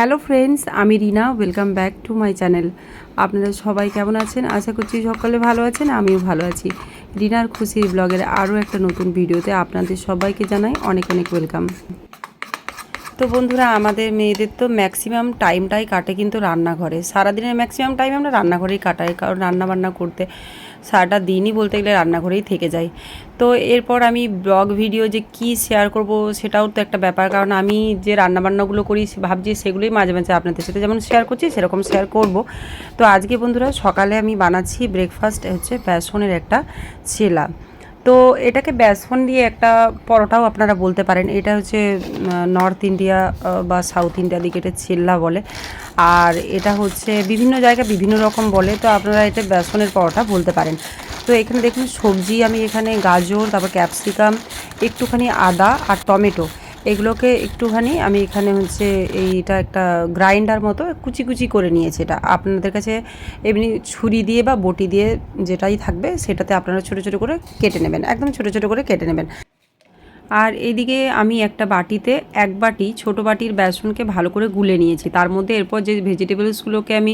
Hello friends, আমি Rina, welcome back to my channel. আপনারা সবাই কেমন আছেন? আশা করছি সকলে ভালো আছেন, আমিও ভালো আছি। রিনার খুশির ব্লগের আরও একটা নতুন ভিডিওতে আপনাদের সবাইকে জানাই অনেক অনেক ওয়েলকাম। তো বন্ধুরা, আমাদের মেয়েদের তো ম্যাক্সিমাম টাইমটাই কাটে কিন্তু রান্নাঘরে। সারাদিনের ম্যাক্সিমাম টাইম আমরা রান্নাঘরেই কাটাই, কারণ রান্না বান্না করতে সারাটা দিনই বলতে গেলে রান্নাঘরেই থেকে যাই তো এরপর আমি ব্লগ ভিডিও যে কি শেয়ার করব সেটাও তো একটা ব্যাপার, কারণ আমি যে রান্নাবান্নাগুলো করি ভাবছি সেগুলোই মাঝে মাঝে আপনাদের সাথে যেমন শেয়ার করছি, সেরকম শেয়ার করব। তো আজকে বন্ধুরা সকালে আমি বানাচ্ছি ব্রেকফাস্ট হচ্ছে বেসনের একটা ছেলা। তো এটাকে বেসন দিয়ে একটা পরোটাও আপনারা বলতে পারেন। এটা হচ্ছে নর্থ ইন্ডিয়া বা সাউথ ইন্ডিয়া দিকে এটা চিল্লা বলে। আর এটা হচ্ছে বিভিন্ন জায়গায় বিভিন্ন রকম বলে, তো আপনারা এটা বেসনের পরোটা বলতে পারেন। তো এখানে দেখুন, সবজি আমি এখানে গাজর, তারপর ক্যাপসিকাম, একটুখানি আদা আর টমেটো। এগুলোকে একটুখানি আমি এখানে হচ্ছে এইটা একটা গ্রাইন্ডার মতো কুচি কুচি করে নিয়েছি এটা। আপনাদের কাছে এমনি ছুরি দিয়ে বা বটি দিয়ে যেটাই থাকবে সেটাতে আপনারা ছোটো ছোটো করে কেটে নেবেন, একদম ছোটো ছোটো করে কেটে নেবেন। আর এদিকে আমি একটা বাটিতে এক বাটি ছোট বাটির বেসনকে ভালো করে গুলে নিয়েছি। তার মধ্যে এরপর যে ভেজিটেবলসগুলোকে আমি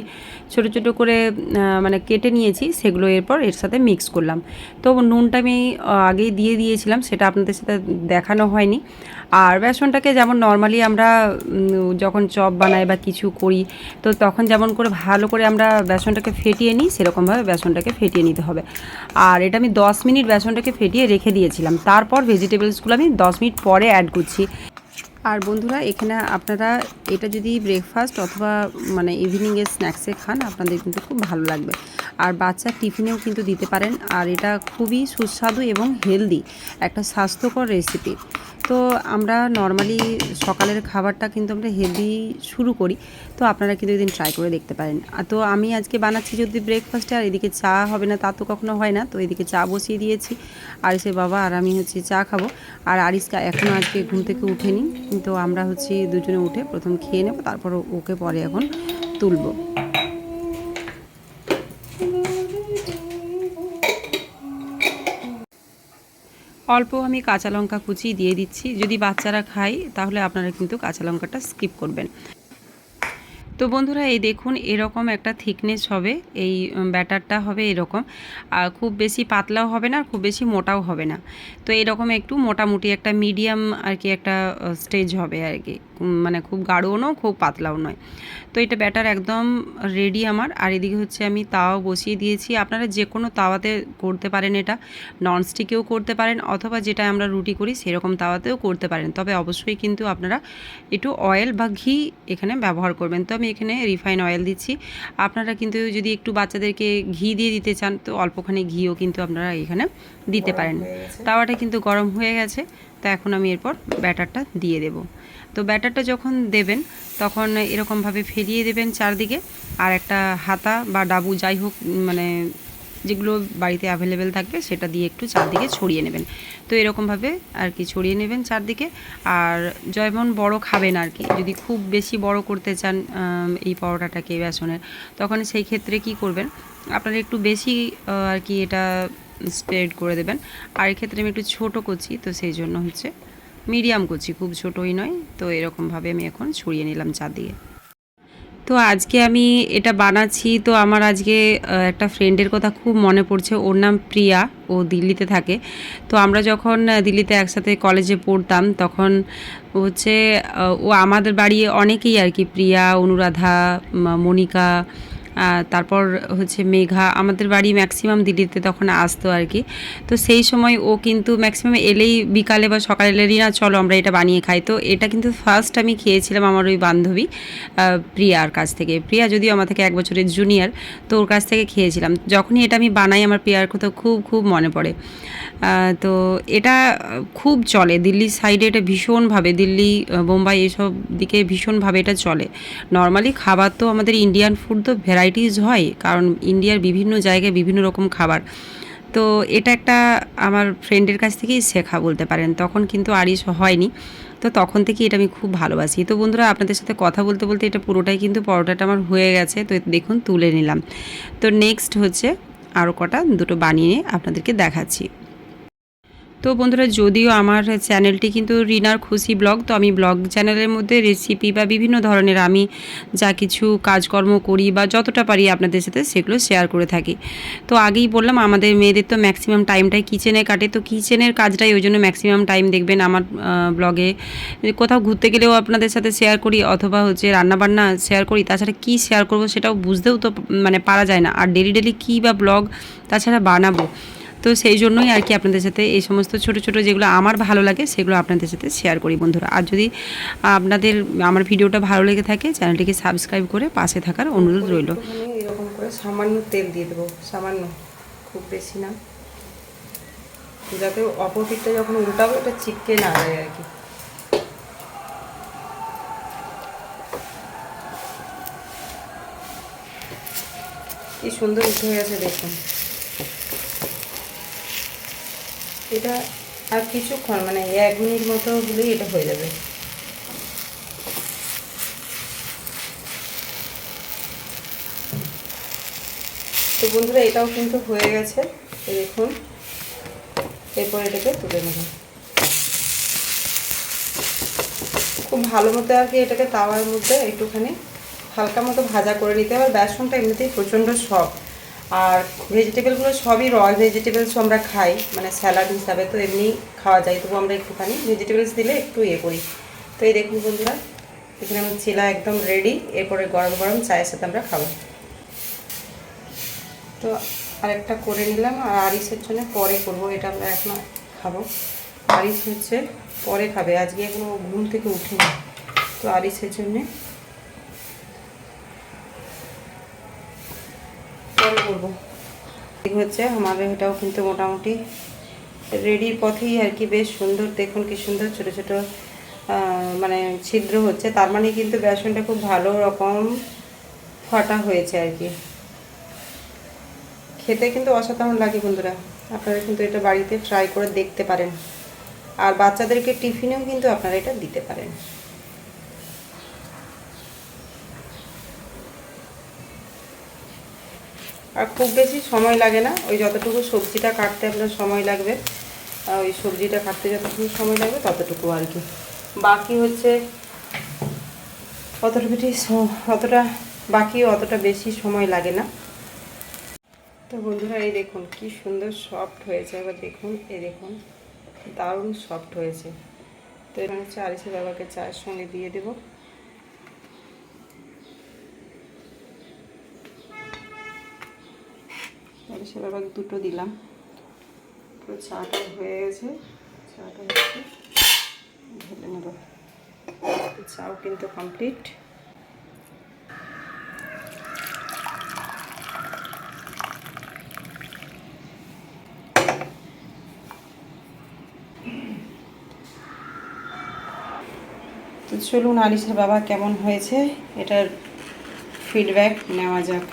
ছোট ছোট করে মানে কেটে নিয়েছি, সেগুলো এরপর এর সাথে মিক্স করলাম। তো নুনটা আমি আগেই দিয়ে দিয়েছিলাম, সেটা আপনাদের সাথে দেখানো হয়নি। আর বেসনটাকে যেমন নর্মালি আমরা যখন চপ বানাই বা কিছু করি, তো তখন যেমন করে ভালো করে আমরা বেসনটাকে ফেটিয়ে নিই, সেরকমভাবে বেসনটাকে ফেটিয়ে নিতে হবে। আর এটা আমি দশ মিনিট বেসনটাকে ফেটিয়ে রেখে দিয়েছিলাম। তারপর ভেজিটেবলসগুলো আমি দশ মিনিট পরে অ্যাড করছি। আর বন্ধুরা, এখানে আপনারা এটা যদি ব্রেকফাস্ট অথবা মানে ইভিনিংয়ের স্ন্যাক্সে খান, আপনাদের কিন্তু খুব ভালো লাগবে। আর বাচ্চা টিফিনেও কিন্তু দিতে পারেন। আর এটা খুবই সুস্বাদু এবং হেলদি একটা স্বাস্থ্যকর রেসিপি তো আমরা নর্মালি সকালের খাবারটা কিন্তু আমরা হেলদি শুরু করি, তো আপনারা কিন্তু এদিন ট্রাই করে দেখতে পারেন। আর তো আমি আজকে বানাচ্ছি যদি ব্রেকফাস্টে আর এদিকে চা হবে না, তা তো কখনো হয় না, তো এদিকে চা বসিয়ে দিয়েছি। আরিসে বাবা আর আমি হচ্ছে চা খাব। আর আরিসকা এখনও আজকে ঘুম থেকে উঠেনি, তো আমরা হচ্ছে দুজনে উঠে প্রথম খেয়ে নেব, তারপর ওকে পরে এখন তুলবো। অল্প আমি কাঁচা লঙ্কা কুচি দিয়ে দিচ্ছি। যদি বাচ্চারা খায়, তাহলে আপনারা কিন্তু কাঁচা লঙ্কাটা স্কিপ করবেন। তো বন্ধুরা, এই দেখুন, এরকম একটা থিকনেস হবে। এই ব্যাটারটা হবে এরকম। আর খুব বেশি পাতলাও হবে না, আর খুব বেশি মোটাও হবে না। তো এরকম একটু মোটামুটি একটা মিডিয়াম আর কি একটা স্টেজ হবে আর কি। মানে খুব গাঢ়ও নয়, খুব পাতলাও নয়। তো এটা ব্যাটার একদম রেডি আমার। আর এদিকে হচ্ছে আমি তাওয়া বসিয়ে দিয়েছি। আপনারা যে কোনো তাওয়াতে করতে পারেন এটা। ননস্টিকেও করতে পারেন, অথবা যেটা আমরা রুটি করি সেরকম তাওয়াতেও করতে পারেন। তবে অবশ্যই কিন্তু আপনারা একটু অয়েল বা ঘি এখানে ব্যবহার করবেন। তো এখানে রিফাইন অয়েল দিচ্ছি। আপনারা কিন্তু যদি একটু বাচ্চাদেরকে ঘি দিয়ে দিতে চান তো অল্পখানি ঘিও কিন্তু আপনারা এখানে দিতে পারেন। তাওয়াটা কিন্তু গরম হয়ে গেছে তো এখন আমি এরপর ব্যাটারটা দিয়ে দেব। তো ব্যাটারটা যখন দেবেন তখন এরকমভাবে ফেলিয়ে দেবেন চারদিকে আর একটা হাতা বা ডাবু যাই হোক মানে যেগুলো বাড়িতে অ্যাভেলেবেল থাকবে, সেটা দিয়ে একটু চারদিকে ছড়িয়ে নেবেন। তো এরকমভাবে আর কি ছড়িয়ে নেবেন চারদিকে। আর যেমন বড় খাবেন আর কি, যদি খুব বেশি বড় করতে চান এই পরোটাটাকে বেসনের, তখন সেই ক্ষেত্রে কি করবেন, আপনারা একটু বেশি আর কি এটা স্প্রেড করে দেবেন। আর এক্ষেত্রে আমি একটু ছোটো করছি তো সেই জন্য হচ্ছে মিডিয়াম করছি খুব ছোটোই নয়। তো এরকমভাবে আমি এখন ছড়িয়ে নিলাম চারদিকে। তো আজকে আমি এটা বানাচ্ছি। তো আমার আজকে একটা ফ্রেন্ডের কথা খুব মনে পড়ছে। ওর নাম প্রিয়া, ও দিল্লিতে থাকে। তো আমরা যখন দিল্লিতে একসাথে কলেজে পড়তাম, তখন হচ্ছে ও আমাদের বাড়ি অনেকেই আর কি, প্রিয়া, অনুরাধা মনিকা তারপর হচ্ছে মেঘা, আমাদের বাড়ি ম্যাক্সিমাম দিল্লিতে তখন আসতো আর কি। তো সেই সময় ও কিন্তু ম্যাক্সিমাম এলেই বিকালে বা সকালে এলেই না চলো আমরা এটা বানিয়ে খাই। তো এটা কিন্তু ফার্স্ট আমি খেয়েছিলাম আমার ওই বান্ধবী প্রিয়ার কাছ থেকে। প্রিয়া যদিও আমার থেকে এক বছরের জুনিয়র তো ওর কাছ থেকে খেয়েছিলাম। যখনই এটা আমি বানাই আমার প্রিয়ার কথা খুব খুব মনে পড়ে। তো এটা খুব চলে। দিল্লির সাইডে এটা ভীষণভাবে, দিল্লি বোম্বাই এসব দিকে ভীষণভাবে এটা চলে। নর্মালি খাবার তো আমাদের ইন্ডিয়ান ফুড তো ভ্যারাইটিস হয়, কারণ ইন্ডিয়ার বিভিন্ন জায়গায় বিভিন্ন রকম খাবার। তো এটা একটা আমার ফ্রেন্ডের কাছ থেকেই শেখা বলতে পারেন। তখন কিন্তু আরিস হয়নি। তো তখন থেকে এটা আমি খুব ভালোবাসি। তো বন্ধুরা, আপনাদের সাথে কথা বলতে বলতে এটা পুরোটাই কিন্তু পরোটাটা আমার হয়ে গেছে। তো দেখুন, তুলে নিলাম। তো নেক্সট হচ্ছে আরও কটা, দুটো বানিয়ে আপনাদেরকে দেখাচ্ছি। তো বন্ধুরা, যদিও আমার চ্যানেলটি কিন্তু রিনার খুশি ব্লগ, তো আমি ব্লগ চ্যানেলের মধ্যে রেসিপি বা বিভিন্ন ধরনের আমি যা কিছু কাজকর্ম করি বা যতটা পারি আপনাদের সাথে সেগুলো শেয়ার করে থাকি। তো আগেই বললাম, আমাদের মেয়েদের তো ম্যাক্সিমাম টাইমটাই কিচেনে কাটে, তো কিচেনের কাজটাই ওই জন্য ম্যাক্সিমাম টাইম দেখবেন আমার ব্লগে কোথাও ঘুরতে গেলেও আপনাদের সাথে শেয়ার করি, অথবা হচ্ছে রান্নাবান্না শেয়ার করি, তাছাড়া কী শেয়ার করব সেটাও বুঝতেও তো মানে পারা যায় না। আর ডেলি ডেলি কী বা ব্লগ তাছাড়া বানাবো? তো সেই জন্যই আর কি আপনাদের সাথে এই সমস্ত ছোট ছোট যেগুলো আমার ভালো লাগে, সেগুলো আপনাদের সাথে শেয়ার করি বন্ধুরা। আর যদি আপনাদের আমার ভিডিওটা ভালো লেগে থাকে, চ্যানেলটিকে সাবস্ক্রাইব করে পাশে থাকার অনুরোধ রইল। এরকম করে সামান্য তেল দিয়ে দেবো, সামান্য, খুব বেশি না। যাতে অপর যখন উল্টাবো, এটা চিপকে না যায় আর কি। কি সুন্দর উঠে গেছে দেখুন। এটা আর কিছুক্ষণ মানে এক মিনিট মতো হলেই এটা হয়ে যাবে। তো বন্ধুরা, এটাও কিন্তু হয়ে গেছে। দেখুন, এরপর এটাকে তুলে নেব। খুব ভালো মতো আর কি এটাকে তাওয়ার মধ্যে একটুখানি হালকা মতো ভাজা করে নিতে হবে। বেসনটা এমনিতেই প্রচণ্ড সব আর ভেজিটেবলগুলো সবই র ভেজিটেবলস আমরা খাই মানে স্যালাড হিসাবে তো এমনি খাওয়া যায় তবু আমরা একটুখানি ভেজিটেবলস দিলে একটু ইয়ে করি। তো এই দেখুন বন্ধুরা, এখানে আমার চিলা একদম রেডি এরপরে গরম গরম চায়ের সাথে আমরা খাব। তো আরেকটা করে নিলাম, আর আরিসের জন্য পরে করব, এটা আমরা এখন খাব। আরিস হচ্ছে পরে খাবে, আজকে এখনও ঘুম থেকে উঠিনি। তো আরিসের জন্যে হচ্ছে আমার এটাও কিন্তু মোটামুটি রেডির পথেই আর কি, বেশ সুন্দর, দেখুন কি সুন্দর ছোট ছোট মানে ছিদ্র হচ্ছে। তার মানে কিন্তু বেসনটা খুব ভালো রকম ফাটা হয়েছে আর কি। খেতে কিন্তু অসাধারণ লাগে বন্ধুরা, আপনারা কিন্তু এটা বাড়িতে ট্রাই করে দেখতে পারেন। আর বাচ্চাদেরকে টিফিনেও কিন্তু আপনারা এটা দিতে পারেন। আর খুব বেশি সময় লাগে না। ওই যতটুকু সবজিটা কাটতে আপনার সময় লাগবে ওই সবজিটা কাটতে যতটুকু সময় লাগবে ততটুকু আর কি। বাকি হচ্ছে অতটা বেশি অতটা বাকি অতটা বেশি সময় লাগে না। তো বন্ধুরা, এই দেখুন কি সুন্দর সফট হয়েছে। এবার দেখুন, এই দেখুন, দারুণ সফট হয়েছে। তো এখানে হচ্ছে আরিসের বাবাকে চায়ের সঙ্গে দিয়ে দেবো। বাবাকে দুটো দিলাম। পুরো চাটা হয়ে গেছে। চাটা হচ্ছে, ঢেলে নেব। চাও কিন্তু কমপ্লিট চলুন আলিশের বাবা কেমন হয়েছে, এটার ফিডব্যাক নেওয়া যাক।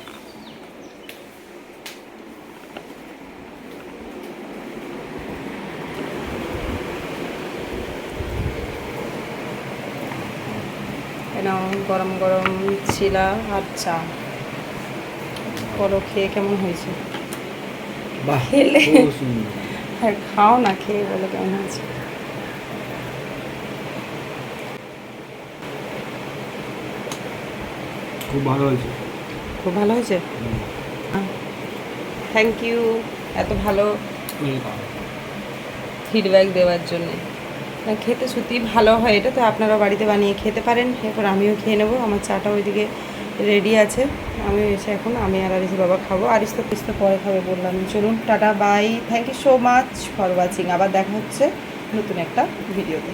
গরম গরম চিলা আর চা। বলো খেয়ে কেমন হয়েছে? খেলে। আর খাও না খেয়ে বলো কেমন হয়েছে? খুব ভালো হয়েছে। খুব ভালো হয়েছে? থ্যাংক ইউ এত ভালো ফিডব্যাক দেওয়ার জন্য। খেতে সত্যি ভালো হয় এটা, তো আপনারা বাড়িতে বানিয়ে খেতে পারেন। এরপর আমিও খেয়ে নেব, আমার চাটা ওইদিকে রেডি আছে। আমি এসে এখন, আমি আর আরিস বাবা খাব। আরিস তো পিস্তা পরে খাবে বললাম। চলুন, tata, bye. Thank you so much for watching আবার দেখা হচ্ছে নতুন একটা ভিডিওতে।